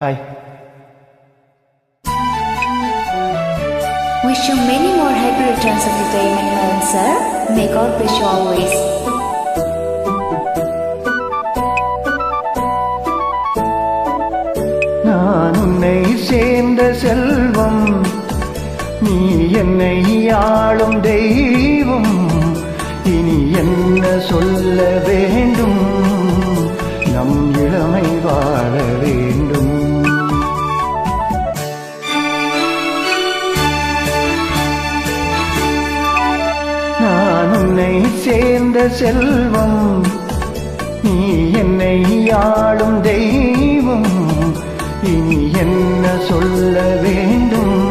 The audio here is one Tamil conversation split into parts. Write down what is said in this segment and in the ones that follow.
Hi Wish you many more happy returns of the day, Manimalan sir. May God bless you always. நான் உன்னை சேர்ந்த செல்வம் நீ என்னை ஆளும் தெய்வம் இனி என்ன சொல்ல சேர்ந்த செல்வம் நீ என்னை ஆளும் தெய்வம் இனி என்ன சொல்ல வேண்டும்?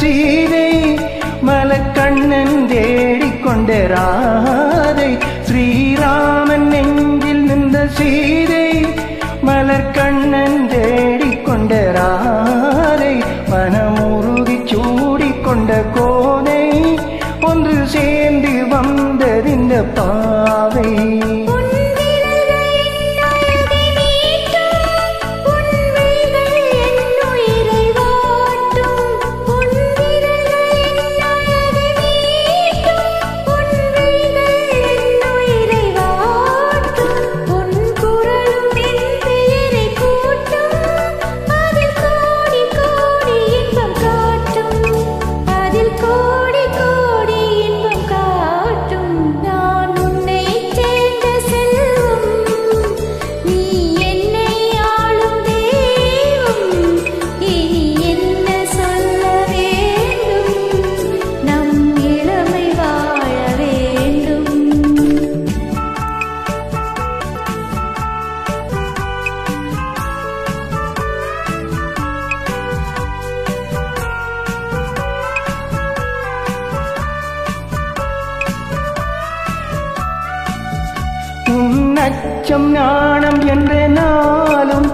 ஸ்ரீதை மலக்கண்ணன் தேடிக்கொண்ட ராதை ஸ்ரீராமன் நெஞ்சில் நின்ற சீதை மலர்கண்ணன் தேடி அச்சம் ஞானம் என்ற நாளும்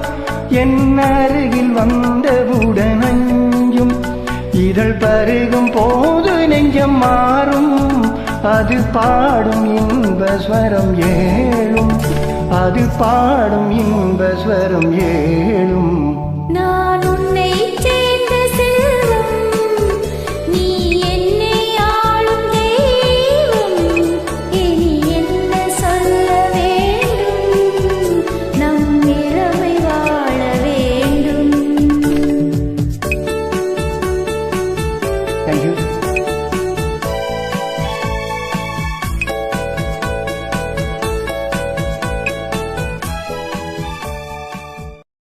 என் அருகில் வந்தவுடன் அஞ்சும் இதழ் பருகும் போது நெஞ்சம் மாறும். அது பாடும் இன்பஸ்வரம் ஏழும். அது பாடும் இன்பஸ்வரம் ஏழும்.